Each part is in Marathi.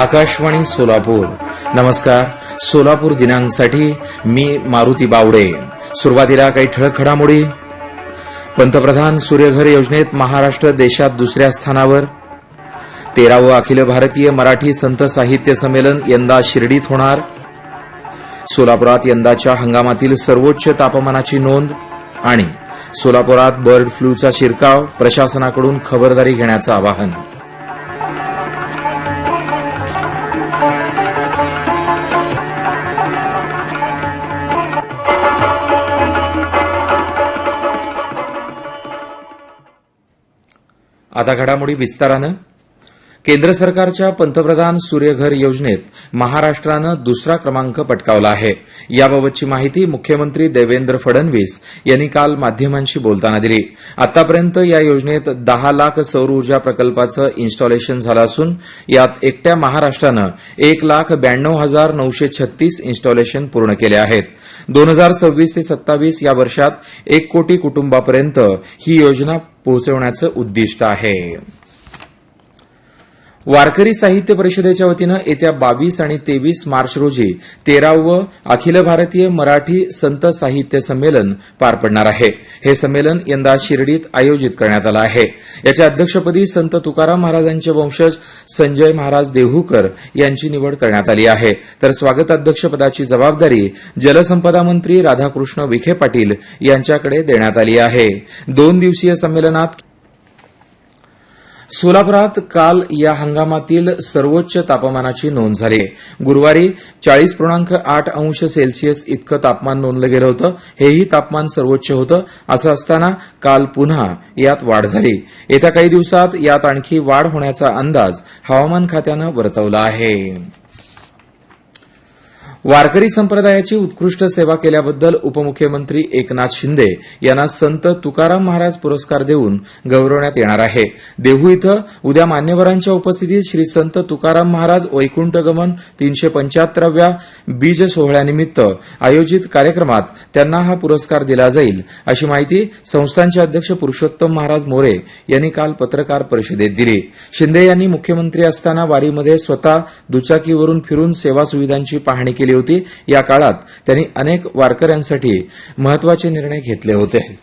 आकाशवाणी सोलापूर. नमस्कार. सोलापूर दिनांकसाठी मी मारुती बावडे. सुरुवातीला काही ठळक घडामोडी. पंतप्रधान सूर्यघर योजनेत महाराष्ट्र देशात दुसऱ्या स्थानावर. तेरावं अखिल भारतीय मराठी संत साहित्य संमेलन यंदा शिर्डीत होणार. सोलापुरात यंदाच्या हंगामातील सर्वोच्च तापमानाची नोंद आणि सोलापुरात बर्ड फ्लूचा शिरकाव प्रशासनाकडून खबरदारी घेण्याचं आवाहन. आता घडामोडी विस्तारानं केंद्र सरकारच्या पंतप्रधान सूर्यघर योजनेत महाराष्ट्रानं दुसरा क्रमांक पटकावला आहे. याबाबतची माहिती मुख्यमंत्री देवेंद्र फडणवीस यांनी काल माध्यमांशी बोलताना दिली. आतापर्यंत या योजनेत दहा लाख सौर ऊर्जा प्रकल्पाचं इन्स्टॉलेशन झालं असून यात एकट्या महाराष्ट्रानं एक लाख ब्याण्णव हजार नऊशे छत्तीस इन्स्टॉलेशन पूर्ण केले आहेत. दोन हजार सव्वीस ते सत्तावीस या वर्षात एक कोटी कुटुंबापर्यंत ही योजना पोहोचवण्याचं उद्दिष्ट आहे. वारकरी साहित्य परिषदेच्या वतीनं येत्या बावीस आणि तेवीस मार्च रोजी तेरावं अखिल भारतीय मराठी संत साहित्य संमेलन पार पडणार आहे. हे संमेलन यंदा शिर्डीत आयोजित करण्यात आलं आहे. याच्या अध्यक्षपदी संत तुकाराम महाराजांचे वंशज संजय महाराज देहूकर यांची निवड करण्यात आली आहे. तर स्वागताध्यक्षपदाची जबाबदारी जलसंपदा मंत्री राधाकृष्ण विखे पाटील यांच्याकडे देण्यात आली आहे. दोन दिवसीय संमेलनात सोलापुरात काल या हंगामातील सर्वोच्च तापमानाची नोंद झाली. गुरुवारी चाळीस पूर्णांक आठ अंश सेल्सिअस इतकं तापमान नोंदलं गेलं होतं. हेही तापमान सर्वोच्च होतं असं असताना काल पुन्हा यात वाढ झाली. येत्या काही दिवसात यात आणखी वाढ होण्याचा अंदाज हवामान खात्यानं वर्तवला आहे. वारकरी संप्रदायाची उत्कृष्ट सेवा केल्याबद्दल उपमुख्यमंत्री एकनाथ शिंदे यांना संत तुकाराम महाराज पुरस्कार देऊन गौरवण्यात येणार आहे. देहू इथं उद्या मान्यवरांच्या उपस्थितीत श्री संत तुकाराम महाराज वैकुंठगमन तीनशे पंच्याहत्तराव्या बीज सोहळ्यानिमित्त आयोजित कार्यक्रमात त्यांना हा पुरस्कार दिला जाईल अशी माहिती संस्थानचे अध्यक्ष पुरुषोत्तम महाराज मोरे यांनी काल पत्रकार परिषदेत दिली. शिंदे यांनी मुख्यमंत्री असताना वारीमध्ये स्वतः दुचाकीवरून फिरून सेवा सुविधांची पाहणी केली. होती. या काळात त्यांनी अनेक वारकऱ्यांसाठी महत्त्वाचे निर्णय घेतले होते.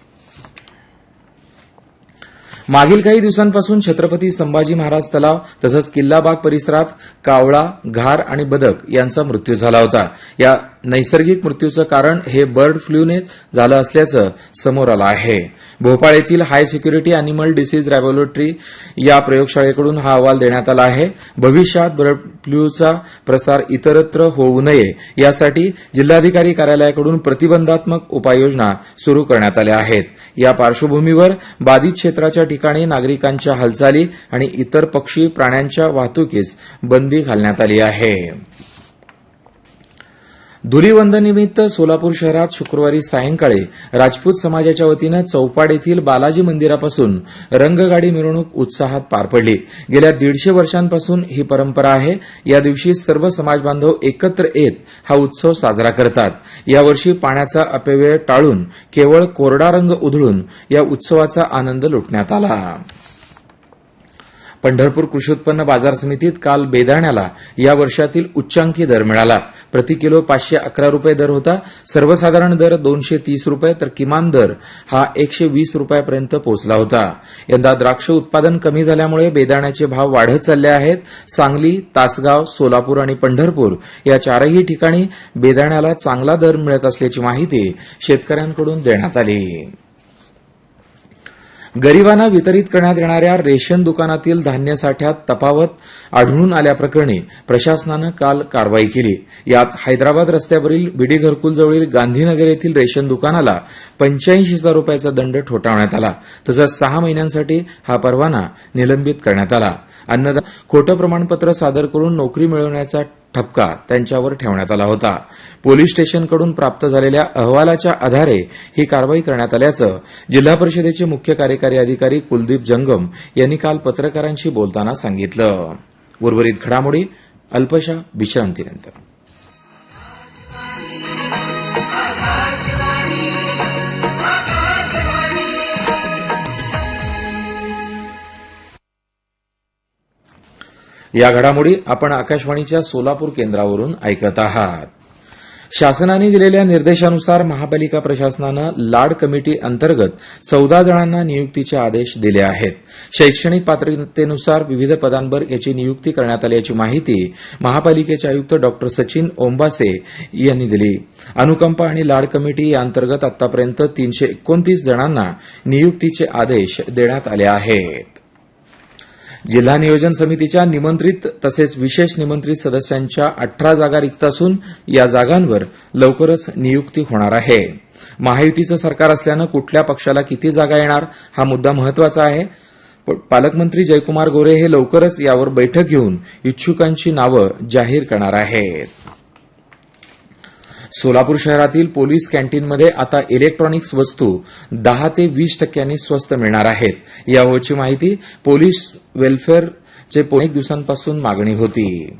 मागील काही दिवसांपासून छत्रपती संभाजी महाराज तलाव तसंच किल्लाबाग परिसरात कावळा घार आणि बदक यांचा मृत्यू झाला होता. या नैसर्गिक मृत्यूचं कारण हे बर्ड फ्लूने झालं असल्याचं समोर आलं आहे. भोपाळ येथील high security animal disease laboratory या प्रयोगशाळेकडून हा अहवाल देण्यात आला आहे. भविष्यात बर्ड फ्लूचा प्रसार इतरत्र होऊ नये यासाठी जिल्हाधिकारी कार्यालयाकडून प्रतिबंधात्मक उपाययोजना सुरू करण्यात आल्या आहेत. या पार्श्वभूमीवर बाधित क्षेत्राच्या ठिकाणी नागरिकांच्या हालचाली आणि इतर पक्षी प्राण्यांच्या वाहतुकीस बंदी घालण्यात आली आहे. धुलीवंदनिमित्त सोलापूर शहरात शुक्रवारी सायंकाळी राजपूत समाजाच्या वतीनं चौपाड येथील बालाजी मंदिरापासून रंगगाडी मिरवणूक उत्साहात पार पडली. गेल्या दीडशे वर्षांपासून ही परंपरा आहे. या दिवशी सर्व समाजबांधव एकत्र येत हा उत्सव साजरा करतात. यावर्षी पाण्याचा अपव्यय टाळून केवळ कोरडा रंग उधळून या उत्सवाचा आनंद लुटण्यात आला. पंढरपूर कृषी उत्पन्न बाजार समितीत काल बेदाण्याला या वर्षातील उच्चांकी दर मिळाला. प्रति किलो पाचशे अकरा रुपये दर होता. सर्वसाधारण दर दोनशे तीस रुपये तर किमान दर हा एकशे वीस रुपयापर्यंत पोहोचला होता. यंदा द्राक्ष उत्पादन कमी झाल्यामुळे बेदाण्याचे भाव वाढत चालले आहेत. सांगली तासगाव सोलापूर आणि पंढरपूर या चारही ठिकाणी बेदाण्याला चांगला दर मिळत असल्याची माहिती शेतकऱ्यांकडून देण्यात आली. गरिबांना वितरित करण्यात येणाऱ्या रेशन दुकानातील धान्य साठ्यात तफावत आढळून आल्याप्रकरणी प्रशासनानं काल कारवाई केली. यात हैदराबाद रस्त्यावरील बीडी घरकुलजवळील गांधीनगर येथील रेशन दुकानाला पंच्याऐंशी हजार रुपयाचा दंड ठोठावण्यात आला. तसंच सहा महिन्यांसाठी हा परवाना निलंबित करण्यात आला. अन्नदा खोटं प्रमाणपत्र सादर करून नोकरी मिळवण्याचा ठपका त्यांच्यावर ठेवण्यात आला होता. पोलीस स्टेशनकडून प्राप्त झालेल्या अहवालाच्या आधारे ही कारवाई करण्यात आल्याचं जिल्हा परिषदेचे मुख्य कार्यकारी अधिकारी कुलदीप जंगम यांनी काल पत्रकारांशी बोलताना सांगितलं. उर्वरित घडामोडी अल्पशा विश्रांतीनंतर. या घडामोडी आपण आकाशवाणीच्या सोलापूर केंद्रावरून ऐकत आहात. शासनाने दिलेल्या निर्देशानुसार महापालिका प्रशासनानं लाड कमिटी अंतर्गत चौदा जणांना नियुक्तीचे आदेश दिले आहेत. शैक्षणिक पात्रतेनुसार विविध पदांवर याची नियुक्ती करण्यात आल्याची माहिती महापालिकेचे आयुक्त डॉ. सचिन ओंबासे यांनी दिली. अनुकंपा आणि लाड कमिटी या अंतर्गत आतापर्यंत तीनशे एकोणतीस जणांना नियुक्तीचे आदेश देण्यात आले आहेत. जिल्हा नियोजन समितीच्या निमंत्रित तसेच विशेष निमंत्रित सदस्यांच्या अठरा जागा रिक्त असून या जागांवर लवकरच नियुक्ती होणार आहे. महायुतीचं सरकार असल्यानं कुठल्या पक्षाला किती जागा येणार हा मुद्दा महत्त्वाचा आहे. प- पालकमंत्री जयकुमार गोरे हे लवकरच यावर बैठक घेऊन इच्छुकांची नावं जाहीर करणार आहेत. सोलापूर शहरातील पोलीस कॅन्टीनमध्ये आता इलेक्ट्रॉनिक्स वस्तू दहा ते वीस टक्क्यांनी स्वस्त मिळणार आहेत. याबाबतची माहिती पोलीस वेलफेअरचे अनेक दिवसांपासून मागणी होती.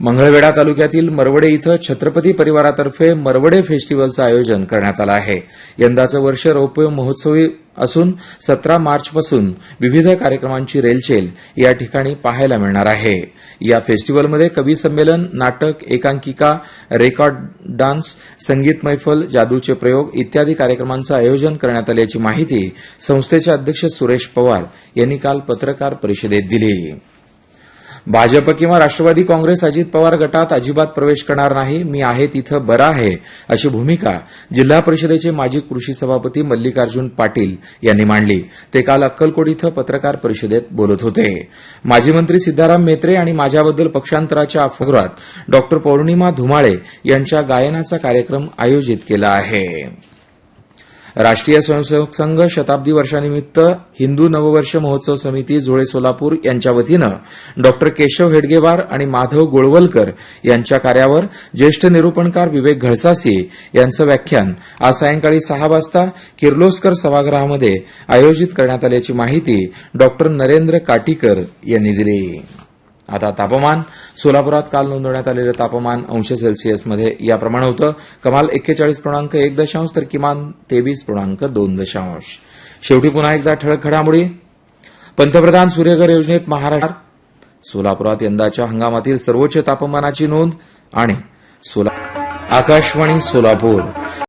मंगळवेढा तालुक्यातील मरवडे इथं छत्रपती परिवारातर्फे मरवडे फेस्टिवलचं आयोजन करण्यात आलं आहे. यंदाचं वर्ष रौप्य महोत्सवी असून सतरा मार्चपासून विविध कार्यक्रमांची रेलचेल या ठिकाणी पाहायला मिळणार आहे. या फेस्टिवलमध्ये कवी संमेलन नाटक एकांकिका रेकॉर्ड डान्स संगीत मैफल जादूचे प्रयोग इत्यादी कार्यक्रमांचं आयोजन करण्यात आल्याची माहिती संस्थेचे अध्यक्ष सुरेश पवार यांनी काल पत्रकार परिषदेत दिली. भाजप किंवा राष्ट्रवादी काँग्रेस अजित पवार गटात अजिबात प्रवेश करणार नाही मी आहे तिथं बरा आहे अशी भूमिका जिल्हा परिषदेचे माजी कृषी सभापती मल्लिकार्जुन पाटील यांनी मांडली. ते काल अक्कलकोट इथं पत्रकार परिषदेत बोलत होते. माजी मंत्री सिद्धाराम मेत्रे आणि माझ्याबद्दल पक्षांतराच्या अफवात डॉ पौर्णिमा धुमाळे यांच्या गायनाचा कार्यक्रम आयोजित केला आहे. राष्ट्रीय स्वयंसेवक संघ शताब्दी वर्षानिमित्त हिंदू नववर्ष महोत्सव समिती जुळे सोलापूर यांच्या वतीनं डॉ. केशव हेडगेवार आणि माधव गोळवलकर यांच्या कार्यावर ज्येष्ठ निरूपणकार विवेक घळसासी यांचं व्याख्यान आज सायंकाळी सहा वाजता किर्लोस्कर सभागृहामध्ये आयोजित करण्यात आल्याची माहिती डॉ. नरेंद्र काटीकर यांनी दिली. आता तापमान सोलापुरात काल नोंदवण्यात आलेलं तापमान अंश सेल्सिअसमध्ये याप्रमाणे होतं. कमाल एक्केचाळीस पूर्णांक एक दशांश तर किमान तेवीस पूर्णांक दोन दशांश. शेवटी पुन्हा एकदा ठळक घडामोडी. पंतप्रधान सूर्यघर योजनेत महाराष्ट्र सोलापुरात यंदाच्या हंगामातील सर्वोच्च तापमानाची नोंद आणि सोला आकाशवाणी सोलापूर.